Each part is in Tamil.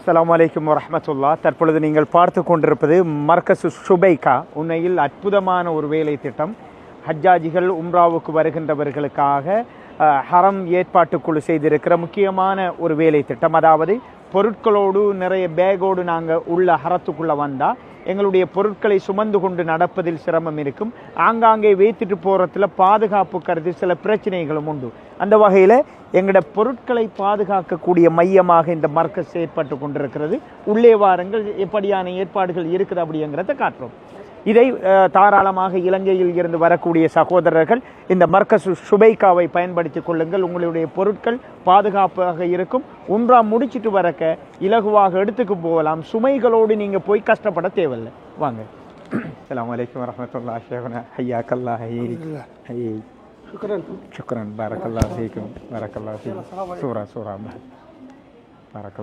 அஸ்ஸலாமு வலைக்கம் வரமத்துல்லா தற்பொழுது நீங்கள் பார்த்து கொண்டிருப்பது மர்கசு சுபைகா உண்மையில் அற்புதமான ஒரு வேலை திட்டம். ஹஜ்ஜாஜிகள் உம்ராவுக்கு வருகின்றவர்களுக்காக ஹரம் ஏற்பாட்டுக்குழு செய்திருக்கிற முக்கியமான ஒரு வேலை திட்டம். அதாவது பொருட்களோடு நிறைய பேக்கோடு நாங்கள் உள்ள ஹரத்துக்குள்ளே வந்தால் எங்களுடைய பொருட்களை சுமந்து கொண்டு நடப்பதில் சிரமம் இருக்கும். ஆங்காங்கே வைத்துட்டு போகிறதுல பாதுகாப்பு கருதி சில பிரச்சனைகளும் உண்டு. அந்த வகையில் எங்களோட பொருட்களை பாதுகாக்கக்கூடிய மையமாக இந்த மர்க்கஸ் செயற்பட்டு கொண்டிருக்கிறது. உள்ளே வாரங்கள் எப்படியான ஏற்பாடுகள் இருக்குது அப்படிங்கிறத காட்டுறோம். இதை தாராளமாக இலங்கையில் இருந்து வரக்கூடிய சகோதரர்கள் இந்த மர்க்கசு சுபைக்காவை பயன்படுத்திக் கொள்ளுங்கள். உங்களுடைய பொருட்கள் பாதுகாப்பாக இருக்கும். ஒன்றா முடிச்சுட்டு வரக்க இலகுவாக எடுத்துக்கு போகலாம். சுமைகளோடு நீங்கள் போய் கஷ்டப்பட தேவையில்லை. வாங்க. அலாம் வலைக்கம் வரமத்துல்லா ஷேவன ஐயா கல்லா ஐயா شكرا شكرا بارك الله فيكم بارك الله فيكم صورة صورة بارك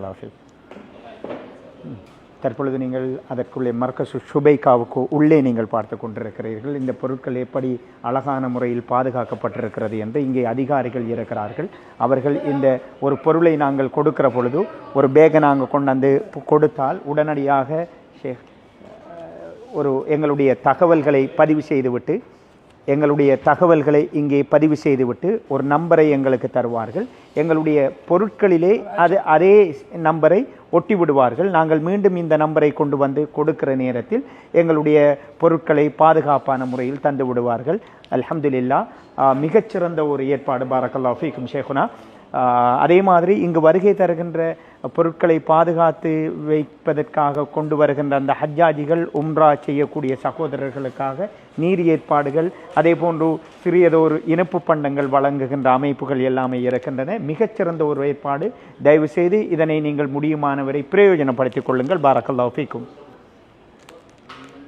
தற்பொழுது நீங்கள் அதற்குள்ளே மர்க்கசு சுபைகாவுக்கு உள்ளே நீங்கள் பார்த்து கொண்டிருக்கிறீர்கள். இந்த பொருட்கள் எப்படி அழகான முறையில் பாதுகாக்கப்பட்டிருக்கிறது என்று இங்கே அதிகாரிகள் இருக்கிறார்கள். அவர்கள் இந்த ஒரு பொருளை நாங்கள் கொடுக்கிற பொழுது ஒரு பேகை நாங்கள் கொண்டாந்து கொடுத்தால் உடனடியாக ஒரு எங்களுடைய தகவல்களை பதிவு செய்துவிட்டு எங்களுடைய தகவல்களை இங்கே பதிவு செய்துவிட்டு ஒரு நம்பரை எங்களுக்கு தருவார்கள். எங்களுடைய பொருட்களிலே அது அதே நம்பரை ஒட்டி விடுவார்கள் நாங்கள் மீண்டும் இந்த நம்பரை கொண்டு வந்து கொடுக்கிற நேரத்தில் எங்களுடைய பொருட்களை பாதுகாப்பான முறையில் தந்து விடுவார்கள் அலமதுல்லா மிகச்சிறந்த ஒரு ஏற்பாடு. பாரக்கல்லா ஃபீக்கும். ஷேகுனா அதே மாதிரி இங்கு வருகை தருகின்ற பொருட்களை பாதுகாத்து வைப்பதற்காக கொண்டு வருகின்ற அந்த ஹஜ்ஜாஜிகள் உம்ரா செய்யக்கூடிய சகோதரர்களுக்காக நீர் ஏற்பாடுகள் அதே போன்று சிறியதொரு இனிப்பு பண்டங்கள் வழங்குகின்ற அமைப்புகள் எல்லாமே இருக்கின்றன. மிகச்சிறந்த ஒரு ஏற்பாடு. தயவுசெய்து இதனை நீங்கள் முடியுமானவரை பிரயோஜனப்படுத்திக் கொள்ளுங்கள். பாரக்கல்லா ஃபீக்கும்.